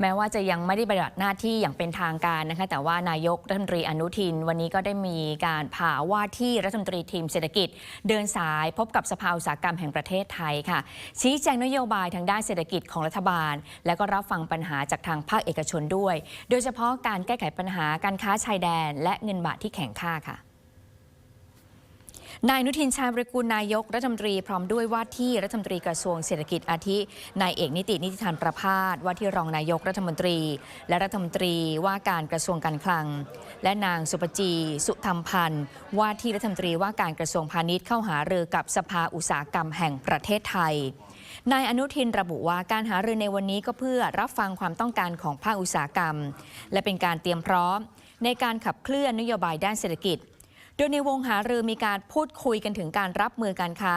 แม้ว่าจะยังไม่ได้ปฏิบัติหน้าที่อย่างเป็นทางการนะคะแต่ว่านายกรัฐมนตรีอนุทิน วันนี้ก็ได้มีการผ่าว่าที่รัฐมนตรีทีมเศรษฐกิจ เดินสายพบกับสภาอุตสาหกรรมแห่งประเทศไทยค่ะ ชี้แจงนโยบายทางด้านเศรษฐกิจของรัฐบาล และก็รับฟังปัญหาจากทางภาคเอกชนด้วย โดยเฉพาะการแก้ไขปัญหาการค้าชายแดน และเงินบาทที่แข็งค่าค่ะ นายนุทินชาญวิกูลนายกรัฐมนตรีพร้อมด้วยว่าที่รัฐมนตรีกระทรวงเศรษฐกิจอาทินายเอกนิตินิติธานประพาสว่าที่รองนายกรัฐมนตรี และรัฐมนตรีว่าการกระทรวงการคลัง และนางสุปจี สุธรรมพันธ์ว่าที่รัฐมนตรีว่าการกระทรวงพาณิชย์เข้าหารือกับสภาอุตสาหกรรมแห่งประเทศไทยนายอนุทินระบุว่าการหารือในวันนี้ก็เพื่อรับฟังความต้องการของภาคอุตสาหกรรม และเป็นการเตรียมพร้อม ในการขับเคลื่อนนโยบายด้านเศรษฐกิจ โดยในวงหารือมีการพูดคุยกันถึงการรับมือการค้า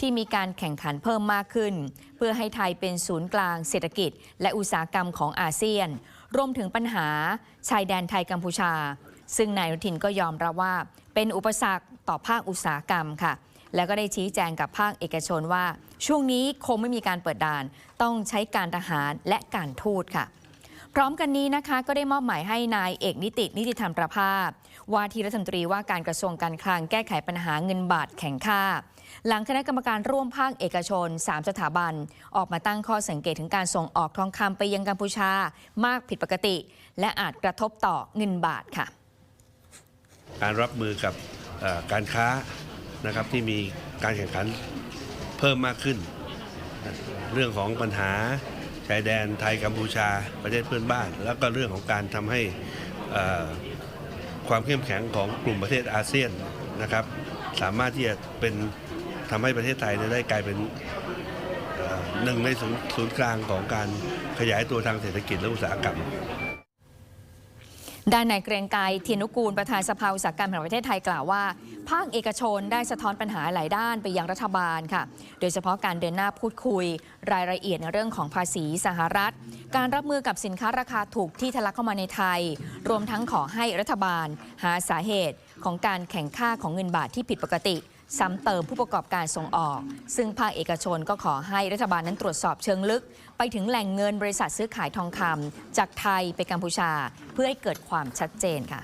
ที่มีการแข่งขันเพิ่มมากขึ้น เพื่อให้ไทยเป็นศูนย์กลางเศรษฐกิจ และอุตสาหกรรมของอาเซียน รวมถึงปัญหาชายแดนไทยกัมพูชา ซึ่งนายอนุทินก็ยอมรับว่า เป็นอุปสรรคต่อภาคอุตสาหกรรมค่ะ แล้วก็ได้ชี้แจงกับภาคเอกชนว่า ช่วงนี้คงไม่มีการเปิดด่าน ต้องใช้การทหารและการทูตค่ะ พร้อมกันนี้นะคะก็ได้มอบหมายให้นายเอกนิตินิติธรรมประภาพ ว่าที่รัฐมนตรีว่าการกระทรวงการคลังแก้ไขปัญหาเงินบาทแข็งค่า หลังคณะกรรมการร่วมภาคเอกชน 3 สถาบัน ออกมาตั้งข้อสังเกตถึงการส่งออกทองคำไปยังกัมพูชามากผิดปกติ และอาจกระทบต่อเงินบาทค่ะ การรับมือกับการค้านะครับที่มีการแข่งขันเพิ่มมากขึ้น เรื่องของปัญหา ชายแดนไทยกัมพูชาประเทศเพื่อนบ้าน แล้วก็เรื่องของการทำให้ความเข้มแข็งของกลุ่มประเทศอาเซียนนะครับ สามารถที่จะเป็นทำให้ประเทศไทยได้กลายเป็นหนึ่งในศูนย์กลางของการขยายตัวทางเศรษฐกิจและอุตสาหกรรม ด้านนายเกรียงไกรเทียนุกูลประธานสภาอุตสาหกรรมแห่งประเทศไทยกล่าวว่า ภาคเอกชนได้สะท้อนปัญหาหลายด้านไปยังรัฐบาลค่ะ โดยเฉพาะการเดินหน้าพูดคุย รายละเอียดในเรื่องของภาษีสหรัฐ การรับมือกับสินค้าราคาถูกที่ทะลักเข้ามาในไทย รวมทั้งขอให้รัฐบาล หาสาเหตุ ของการแข่งค่าของเงินบาทที่ผิดปกติ ซ้ำเติมผู้ประกอบการส่งออก ซึ่งภาคเอกชนก็ขอให้รัฐบาลนั้นตรวจสอบเชิงลึก ไปถึงแหล่งเงินบริษัทซื้อขายทองคำจากไทยไปกัมพูชา เพื่อให้เกิดความชัดเจนค่ะ